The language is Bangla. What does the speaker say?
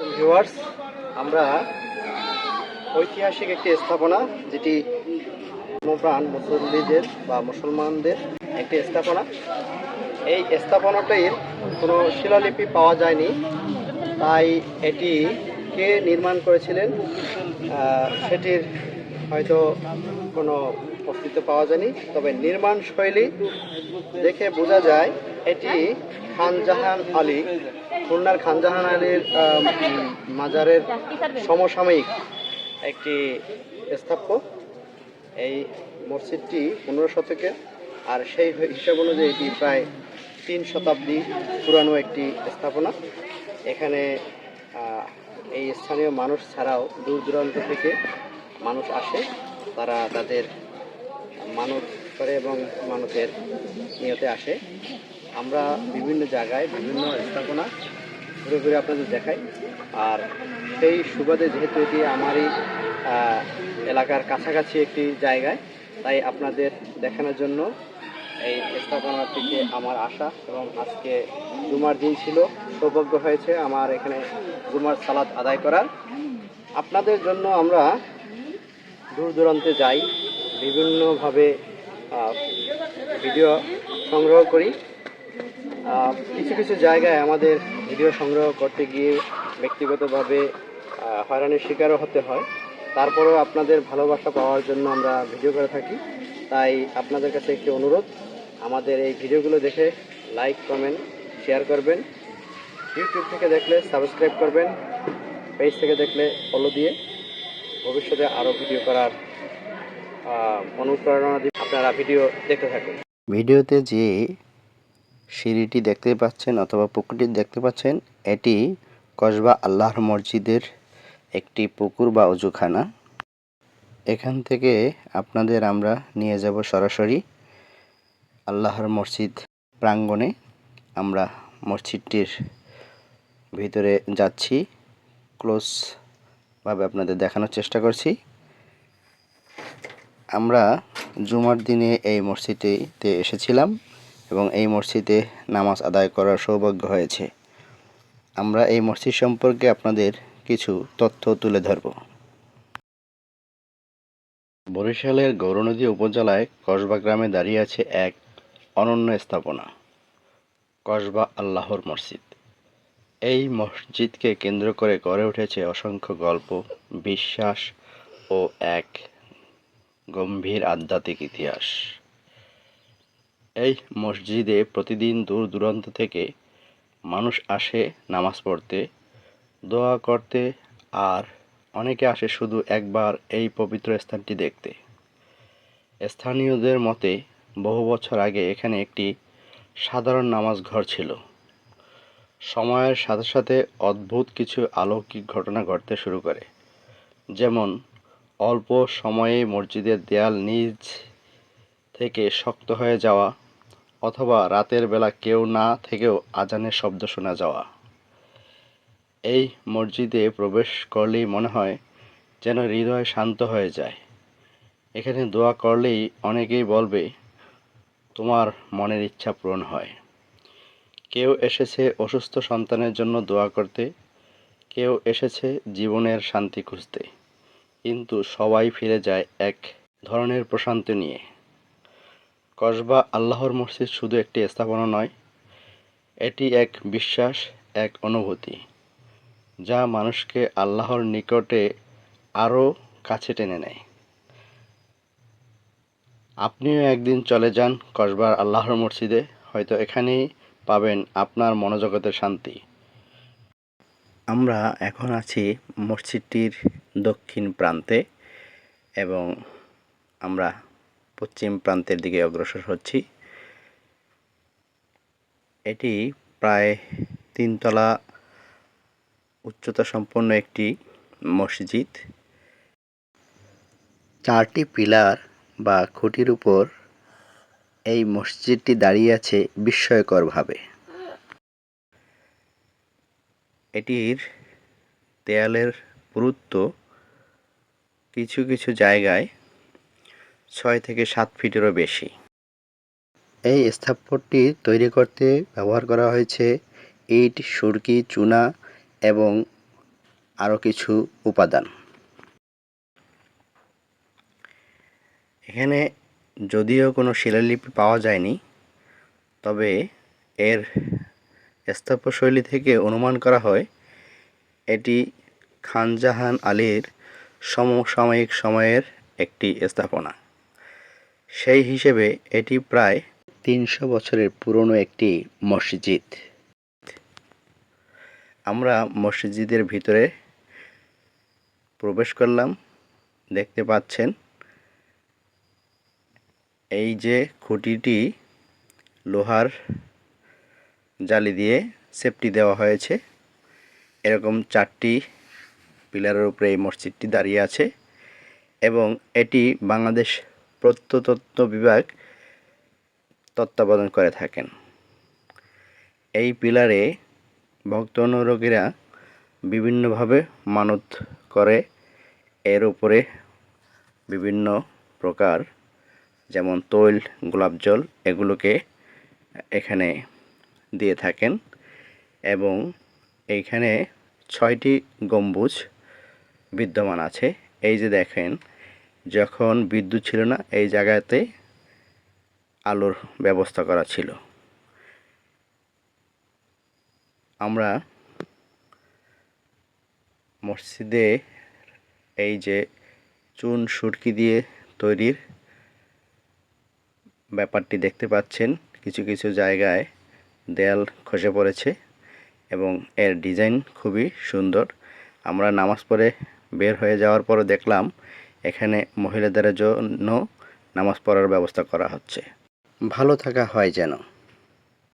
ভিউয়ার্স আমরা ঐতিহাসিক একটি স্থাপনা, যেটি ধর্মপ্রাণ মুসল্লিদের বা মুসলমানদের একটি স্থাপনা। এই স্থাপনাটির কোনো শিলালিপি পাওয়া যায়নি, তাই এটি কে নির্মাণ করেছিলেন সেটির হয়তো কোনো অস্তিত্ব পাওয়া যায়নি। তবে নির্মাণ শৈলী দেখে বোঝা যায়, এটি খানজাহান আলী খুলনার খানজাহান আলীর মাজারের সমসাময়িক একটি স্থাপ্য এই মসজিদটি পনেরো শতকের আর সেই হিসাব অনুযায়ী এটি প্রায় তিন শতাব্দী পুরানো একটি স্থাপনা। এখানে এই স্থানীয় মানুষ ছাড়াও দূর দূরান্ত থেকে মানুষ আসে। তারা তাদের মানত করে এবং মানতের নিয়তে আসে। আমরা বিভিন্ন জায়গায় বিভিন্ন স্থাপনা ঘুরে ঘুরে আপনাদের দেখাই। আর সেই সুবাদে যেহেতু এটি আমারই এলাকার কাছাকাছি একটি জায়গায়, তাই আপনাদের দেখানোর জন্য এই স্থাপনাটিকে আমার আশা এবং আজকে জুমার দিন ছিল, সৌভাগ্য হয়েছে আমার এখানে জুমার সালাদ আদায় করার। আপনাদের জন্য আমরা দূর দূরান্তে যাই, বিভিন্নভাবে ভিডিও সংগ্রহ করি। কিছু কিছু জায়গায় আমাদের ভিডিও সংগ্রহ করতে গিয়ে ব্যক্তিগতভাবে হয়রানির শিকারও হতে হয়। তারপরেও আপনাদের ভালোবাসা পাওয়ার জন্য আমরা ভিডিও করে থাকি। তাই আপনাদের কাছে একটি অনুরোধ, আমাদের এই ভিডিওগুলো দেখে লাইক কমেন্ট শেয়ার করবেন। ইউটিউব থেকে দেখলে সাবস্ক্রাইব করবেন পেজ থেকে দেখলে ফলো দিয়ে ভবিষ্যতে আরও ভিডিও করার অনুপ্রেরণা দিয়ে আপনারা ভিডিও দেখতে থাকুন। ভিডিওতে যে সিঁড়িটি দেখতে পাচ্ছেন অথবা পুকুরটি দেখতে পাচ্ছেন, এটি কসবা আল্লাহর মসজিদের একটি পুকুর বা অজুখানা। এখান থেকে আপনাদের আমরা নিয়ে যাব সরাসরি আল্লাহর মসজিদ প্রাঙ্গণে। আমরা মসজিদটির ভিতরে যাচ্ছি ক্লোজভাবে আপনাদের দেখানোর চেষ্টা করছি। আমরা জুমার দিনে এই মসজিদেতে এসেছিলাম। এবং এই মসজিদে নামাজ আদায় করার সৌভাগ্য হয়েছে। আমরা এই মসজিদ সম্পর্কে আপনাদের কিছু তথ্য তুলে ধরব। বরিশালের গৌরনদী উপজেলায় কসবা গ্রামে দাঁড়িয়ে আছে এক অনন্য স্থাপনা, কসবা আল্লাহর মসজিদ। এই মসজিদকে কেন্দ্র করে গড়ে উঠেছে অসংখ্য গল্প, বিশ্বাস ও এক গম্ভীর আধ্যাত্মিক ইতিহাস। এই মসজিদে প্রতিদিন দূর দূরান্ত থেকে মানুষ আসে নামাজ পড়তে, দোয়া করতে আর অনেকে আসে শুধু একবার এই পবিত্র স্থানটি দেখতে। স্থানীয়দের মতে, বহু বছর আগে এখানে একটি সাধারণ নামাজ ঘর ছিল। সময়ের সাথে সাথে অদ্ভুত কিছু অলৌকিক ঘটনা ঘটতে শুরু করে। যেমন, অল্প সময়ে মসজিদের দেয়াল নিজ থেকে শক্ত হয়ে যাওয়া অথবা রাতের বেলা কেউ না থেকেও আজানের শব্দ শোনা যাওয়া। এই মসজিদে প্রবেশ করলেই মনে হয় যেন হৃদয় শান্ত হয়ে যায়। এখানে দোয়া করলেই অনেকেই বলবে, তোমার মনের ইচ্ছা পূরণ হয়। কেউ এসেছে অসুস্থ সন্তানের জন্য দোয়া করতে, কেউ এসেছে জীবনের শান্তি খুঁজতে। কিন্তু সবাই ফিরে যায় এক ধরনের প্রশান্তি নিয়ে। কসবা আল্লাহর মসজিদ শুধু একটি স্থাপনা নয়, এটি এক বিশ্বাস, এক অনুভূতি, যা মানুষকে আল্লাহর নিকটে আরও কাছে টেনে নেয়। আপনিও একদিন চলে যান কসবার আল্লাহর মসজিদে, হয়তো এখানেই পাবেন আপনার মনোজগতের শান্তি। আমরা এখন আছি মসজিদটির দক্ষিণ প্রান্তে এবং আমরা পশ্চিম প্রান্তের দিকে অগ্রসর হচ্ছি। এটি প্রায় তিনতলা উচ্চতা সম্পন্ন একটি মসজিদ। চারটি পিলার বা খুঁটির উপর এই মসজিদটি দাঁড়িয়ে আছে বিস্ময়করভাবে। এটির দেয়ালের পুরুত্ব কিছু কিছু জায়গায় ছয় থেকে সাত ফিটেরও বেশি। এই স্থাপত্যটি তৈরি করতে ব্যবহার করা হয়েছে ইট সুরকি চুনা এবং আরও কিছু উপাদান। এখানে যদিও কোনো শিলালিপি পাওয়া যায়নি তবে এর স্থাপত্যশৈলী থেকে অনুমান করা হয় এটি খানজাহান আলীর সমসাময়িক সময়ের একটি স্থাপনা। সেই হিসেবে এটি প্রায় তিনশো বছরের পুরনো একটি মসজিদ। আমরা মসজিদের ভিতরে প্রবেশ করলাম। দেখতে পাচ্ছেন, এই যে খুঁটিটি লোহার জালি দিয়ে সেফটি দেওয়া হয়েছে। এরকম চারটি পিলারের উপরে এই মসজিদটি দাঁড়িয়ে আছে এবং এটি বাংলাদেশ প্রত্নতত্ত্ব বিভাগ তত্ত্বাবধান করে থাকেন। এই পিলারে ভক্ত অনুরাগীরা বিভিন্নভাবে মানত করে। এর উপরে বিভিন্ন প্রকার যেমন তৈল, গোলাপ জল এগুলোকে এখানে দিয়ে থাকেন এবং এইখানে ছয়টি গম্বুজ বিদ্যমান আছে। এই যে দেখেন যখন বিদ্যুৎ ছিল না, এই জায়গাতে আলোর ব্যবস্থা করা ছিল। আমরা মসজিদে এই যে চুন সুরকি দিয়ে তৈরির ব্যাপারটি দেখতে পাচ্ছেন, কিছু কিছু জায়গায় দেয়াল খসে পড়েছে এবং এর ডিজাইন খুবই সুন্দর। আমরা নামাজ পড়ে বের হয়ে যাওয়ার পরে দেখলাম এখানে মহিলাদের জন্য নামাজ পড়ার ব্যবস্থা করা হচ্ছে। ভালো থাকা হয় যেন।